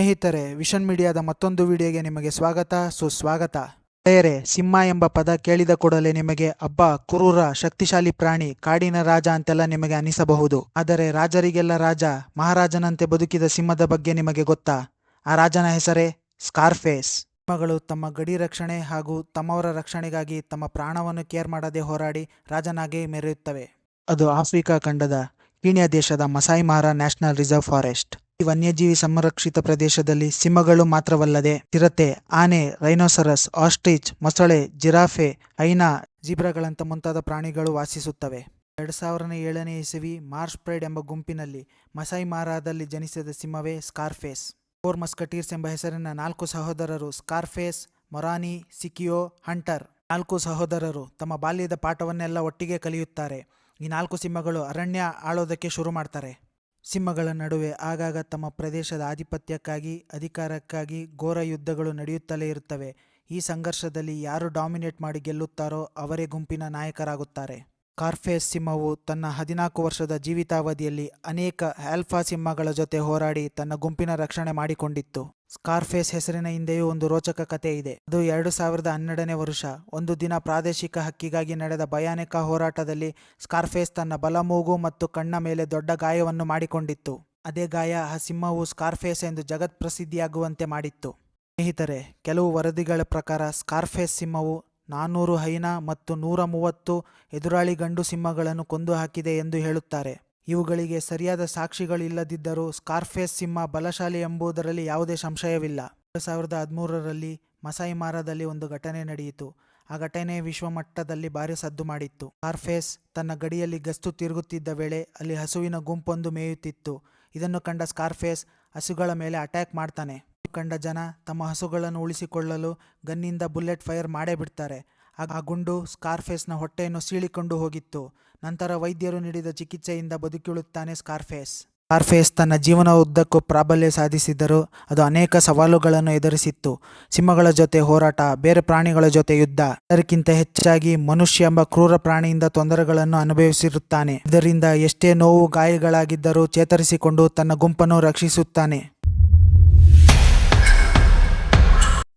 ಸ್ನೇಹಿತರೆ, ವಿಷನ್ ಮೀಡಿಯಾದ ಮತ್ತೊಂದು ವಿಡಿಯೋಗೆ ನಿಮಗೆ ಸ್ವಾಗತ. ಸುಸ್ವಾಗತ. ಗೆಳೆಯರೆ ಸಿಂಹ ಎಂಬ ಪದ ಕೇಳಿದ ಕೂಡಲೇ ನಿಮಗೆ, ಅಬ್ಬ, ಕುರೂರ, ಶಕ್ತಿಶಾಲಿ ಪ್ರಾಣಿ, ಕಾಡಿನ ರಾಜ ಅಂತೆಲ್ಲ ನಿಮಗೆ ಅನಿಸಬಹುದು. ಆದರೆ ರಾಜರಿಗೆಲ್ಲ ರಾಜ, ಮಹಾರಾಜನಂತೆ ಬದುಕಿದ ಸಿಂಹದ ಬಗ್ಗೆ ನಿಮಗೆ ಗೊತ್ತಾ? ಆ ರಾಜನ ಹೆಸರೇ ಸ್ಕಾರ್ಫೇಸ್. ಸಿಂಹಗಳು ತಮ್ಮ ಗಡಿ ರಕ್ಷಣೆ ಹಾಗೂ ತಮ್ಮವರ ರಕ್ಷಣೆಗಾಗಿ ತಮ್ಮ ಪ್ರಾಣವನ್ನು ಕೇರ್ ಮಾಡದೆ ಹೋರಾಡಿ ರಾಜನಾಗಿ ಮೆರೆಯುತ್ತವೆ. ಅದು ಆಫ್ರಿಕಾ ಖಂಡದ ಕೀನ್ಯಾ ದೇಶದ ಮಸಾಯಿ ಮಾರಾ ನ್ಯಾಷನಲ್ ರಿಸರ್ವ್ ಫಾರೆಸ್ಟ್. ವನ್ಯಜೀವಿ ಸಂರಕ್ಷಿತ ಪ್ರದೇಶದಲ್ಲಿ ಸಿಂಹಗಳು ಮಾತ್ರವಲ್ಲದೆ ಚಿರತೆ, ಆನೆ ರೈನೋಸರಸ್ ಆಸ್ಟ್ರಿಚ್ ಮೊಸಳೆ, ಜಿರಾಫೆ, ಹೈನಾ ಜೀಬ್ರಾಗಳಂತ ಮುಂತಾದ ಪ್ರಾಣಿಗಳು ವಾಸಿಸುತ್ತವೆ. ಎರಡು ಸಾವಿರದ ಏಳನೇ ಇಸವಿ ಮಾರ್ಷ್ ಪ್ರೈಡ್ ಎಂಬ ಗುಂಪಿನಲ್ಲಿ ಮಸಾಯಿ ಮಾರಾದಲ್ಲಿ ಜನಿಸಿದ ಸಿಂಹವೇ ಸ್ಕಾರ್ಫೇಸ್. ಫೋರ್ ಮಸ್ಕಟೀರ್ಸ್ ಎಂಬ ಹೆಸರಿನ ನಾಲ್ಕು ಸಹೋದರರು ಸ್ಕಾರ್ಫೇಸ್, ಮೊರಾನಿ, ಸಿಕಿಯೋ, ಹಂಟರ್. ನಾಲ್ಕು ಸಹೋದರರು ತಮ್ಮ ಬಾಲ್ಯದ ಪಾಠವನ್ನೆಲ್ಲ ಒಟ್ಟಿಗೆ ಕಲಿಯುತ್ತಾರೆ. ಈ ನಾಲ್ಕು ಸಿಂಹಗಳು ಅರಣ್ಯ ಆಳೋದಕ್ಕೆ ಶುರು ಮಾಡ್ತಾರೆ. ಸಿಂಹಗಳ ನಡುವೆ ಆಗಾಗ ತಮ್ಮ ಪ್ರದೇಶದ ಆಧಿಪತ್ಯಕ್ಕಾಗಿ, ಅಧಿಕಾರಕ್ಕಾಗಿ ಘೋರ ಯುದ್ಧಗಳು ನಡೆಯುತ್ತಲೇ ಇರುತ್ತವೆ. ಈ ಸಂಘರ್ಷದಲ್ಲಿ ಯಾರು ಡಾಮಿನೇಟ್ ಮಾಡಿ ಗೆಲ್ಲುತ್ತಾರೋ ಅವರೇ ಗುಂಪಿನ ನಾಯಕರಾಗುತ್ತಾರೆ. ಕಾರ್ಫೇಸ್ ಸಿಂಹವು ತನ್ನ ಹದಿನಾಲ್ಕು ವರ್ಷದ ಜೀವಿತಾವಧಿಯಲ್ಲಿ ಅನೇಕ ಆಲ್ಫಾ ಸಿಂಹಗಳ ಜೊತೆ ಹೋರಾಡಿ ತನ್ನ ಗುಂಪಿನ ರಕ್ಷಣೆ ಮಾಡಿಕೊಂಡಿತ್ತು. ಸ್ಕಾರ್ಫೇಸ್ ಹೆಸರಿನ ಹಿಂದೆಯೂ ಒಂದು ರೋಚಕ ಕಥೆ ಇದೆ. ಅದು ಎರಡು ಸಾವಿರದ ಹನ್ನೆರಡನೇ ವರ್ಷ. ಒಂದು ದಿನ ಪ್ರಾದೇಶಿಕ ಹಕ್ಕಿಗಾಗಿ ನಡೆದ ಭಯಾನಕ ಹೋರಾಟದಲ್ಲಿ ಸ್ಕಾರ್ಫೇಸ್ ತನ್ನ ಬಲಮೂಗು ಮತ್ತು ಕಣ್ಣ ಮೇಲೆ ದೊಡ್ಡ ಗಾಯವನ್ನು ಮಾಡಿಕೊಂಡಿತ್ತು. ಅದೇ ಗಾಯ ಆ ಸಿಂಹವು ಸ್ಕಾರ್ಫೇಸ್ ಎಂದು ಜಗತ್ ಪ್ರಸಿದ್ಧಿಯಾಗುವಂತೆ ಮಾಡಿತ್ತು. ಸ್ನೇಹಿತರೆ, ಕೆಲವು ವರದಿಗಳ ಪ್ರಕಾರ ಸ್ಕಾರ್ಫೇಸ್ ಸಿಂಹವು ನಾನ್ನೂರು ಹೈನಾ ಮತ್ತು ನೂರ ಮೂವತ್ತು ಎದುರಾಳಿ ಗಂಡು ಸಿಂಹಗಳನ್ನು ಕೊಂದು ಹಾಕಿದೆ ಎಂದು ಹೇಳುತ್ತಾರೆ. ಇವುಗಳಿಗೆ ಸರಿಯಾದ ಸಾಕ್ಷಿಗಳಿಲ್ಲದಿದ್ದರೂ ಸ್ಕಾರ್ಫೇಸ್ ಸಿಂಹ ಬಲಶಾಲಿ ಎಂಬುದರಲ್ಲಿ ಯಾವುದೇ ಸಂಶಯವಿಲ್ಲ. ಎರಡು ಸಾವಿರದ ಹದಿಮೂರರಲ್ಲಿ ಮಸಾಯಿ ಮಾರಾದಲ್ಲಿ ಒಂದು ಘಟನೆ ನಡೆಯಿತು. ಆ ಘಟನೆ ವಿಶ್ವಮಟ್ಟದಲ್ಲಿ ಭಾರಿ ಸದ್ದು ಮಾಡಿತ್ತು. ಸ್ಕಾರ್ಫೇಸ್ ತನ್ನ ಗಡಿಯಲ್ಲಿ ಗಸ್ತು ತಿರುಗುತ್ತಿದ್ದ ವೇಳೆ ಅಲ್ಲಿ ಹಸುವಿನ ಗುಂಪೊಂದು ಮೇಯುತ್ತಿತ್ತು. ಇದನ್ನು ಕಂಡ ಸ್ಕಾರ್ಫೇಸ್ ಹಸುಗಳ ಮೇಲೆ ಅಟ್ಯಾಕ್ ಮಾಡ್ತಾನೆ. ಕಂಡ ಜನ ತಮ್ಮ ಹಸುಗಳನ್ನು ಉಳಿಸಿಕೊಳ್ಳಲು ಗನ್ನಿಂದ ಬುಲೆಟ್ ಫೈರ್ ಮಾಡೇ ಬಿಡ್ತಾರೆ. ಆಗ ಆ ಗುಂಡು ಸ್ಕಾರ್ಫೇಸ್ನ ಹೊಟ್ಟೆಯನ್ನು ಸೀಳಿಕೊಂಡು ಹೋಗಿತ್ತು. ನಂತರ ವೈದ್ಯರು ನೀಡಿದ ಚಿಕಿತ್ಸೆಯಿಂದ ಬದುಕಿಳುತ್ತಾನೆ ಸ್ಕಾರ್ಫೇಸ್. ಸ್ಕಾರ್ಫೇಸ್ ತನ್ನ ಜೀವನ ಉದ್ದಕ್ಕೂ ಪ್ರಾಬಲ್ಯ ಸಾಧಿಸಿದರು ಅದು ಅನೇಕ ಸವಾಲುಗಳನ್ನು ಎದುರಿಸಿತ್ತು. ಸಿಂಹಗಳ ಜೊತೆ ಹೋರಾಟ, ಬೇರೆ ಪ್ರಾಣಿಗಳ ಜೊತೆ ಯುದ್ಧ ಅದಕ್ಕಿಂತ ಹೆಚ್ಚಾಗಿ ಮನುಷ್ಯ ಎಂಬ ಕ್ರೂರ ಪ್ರಾಣಿಯಿಂದ ತೊಂದರೆಗಳನ್ನು ಅನುಭವಿಸಿರುತ್ತಾನೆ. ಇದರಿಂದ ಎಷ್ಟೇ ನೋವು ಗಾಯಗಳಾಗಿದ್ದರೂ ಚೇತರಿಸಿಕೊಂಡು ತನ್ನ ಗುಂಪನ್ನು ರಕ್ಷಿಸುತ್ತಾನೆ.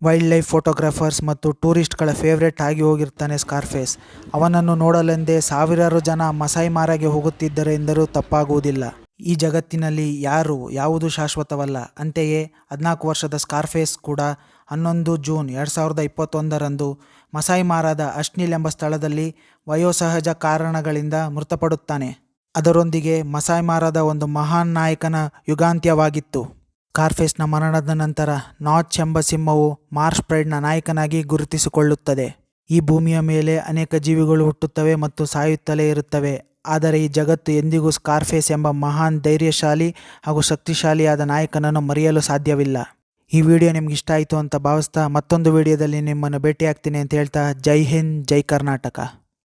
ವೈಲ್ಡ್ ಲೈಫ್ ಫೋಟೋಗ್ರಾಫರ್ಸ್ ಮತ್ತು ಟೂರಿಸ್ಟ್ಗಳ ಫೇವ್ರೆಟ್ ಆಗಿ ಹೋಗಿರ್ತಾನೆ ಸ್ಕಾರ್ಫೇಸ್ ಅವನನ್ನು ನೋಡಲೆಂದೇ ಸಾವಿರಾರು ಜನ ಮಸಾಯಿ ಮಾರಾಗೆ ಹೋಗುತ್ತಿದ್ದರೆ ಎಂದರೂ ತಪ್ಪಾಗುವುದಿಲ್ಲ. ಈ ಜಗತ್ತಿನಲ್ಲಿ ಯಾರು ಯಾವುದು ಶಾಶ್ವತವಲ್ಲ. ಅಂತೆಯೇ ಹದಿನಾಲ್ಕು ವರ್ಷದ ಸ್ಕಾರ್ಫೇಸ್ ಕೂಡ ಹನ್ನೊಂದು ಜೂನ್ ಎರಡು ಸಾವಿರದ ಇಪ್ಪತ್ತೊಂದರಂದು ಮಸಾಯಿ ಮಾರಾದ ಅಶ್ನಿಲ್ ಎಂಬ ಸ್ಥಳದಲ್ಲಿ ವಯೋಸಹಜ ಕಾರಣಗಳಿಂದ ಮೃತಪಡುತ್ತಾನೆ. ಅದರೊಂದಿಗೆ ಮಸಾಯಿ ಮಾರಾದ ಒಂದು ಮಹಾನ್ ನಾಯಕನ ಯುಗಾಂತ್ಯವಾಗಿತ್ತು. ಕಾರ್ಫೇಸ್ನ ಮರಣದ ನಂತರ ನಾಚ್ ಎಂಬ ಸಿಂಹವು ಮಾರ್ಷ್ ಪ್ರೈಡ್ನ ನಾಯಕನಾಗಿ ಗುರುತಿಸಿಕೊಳ್ಳುತ್ತದೆ. ಈ ಭೂಮಿಯ ಮೇಲೆ ಅನೇಕ ಜೀವಿಗಳು ಹುಟ್ಟುತ್ತವೆ ಮತ್ತು ಸಾಯುತ್ತಲೇ ಇರುತ್ತವೆ. ಆದರೆ ಈ ಜಗತ್ತು ಎಂದಿಗೂ ಸ್ಕಾರ್ಫೇಸ್ ಎಂಬ ಮಹಾನ್ ಧೈರ್ಯಶಾಲಿ ಹಾಗೂ ಶಕ್ತಿಶಾಲಿಯಾದ ನಾಯಕನನ್ನು ಮರೆಯಲು ಸಾಧ್ಯವಿಲ್ಲ. ಈ ವಿಡಿಯೋ ನಿಮ್ಗೆ ಇಷ್ಟ ಆಯಿತು ಅಂತ ಭಾವಿಸ್ತಾ ಮತ್ತೊಂದು ವಿಡಿಯೋದಲ್ಲಿ ನಿಮ್ಮನ್ನು ಭೇಟಿಯಾಗ್ತೀನಿ ಅಂತ ಹೇಳ್ತಾ ಜೈ ಹಿಂದ್, ಜೈ ಕರ್ನಾಟಕ.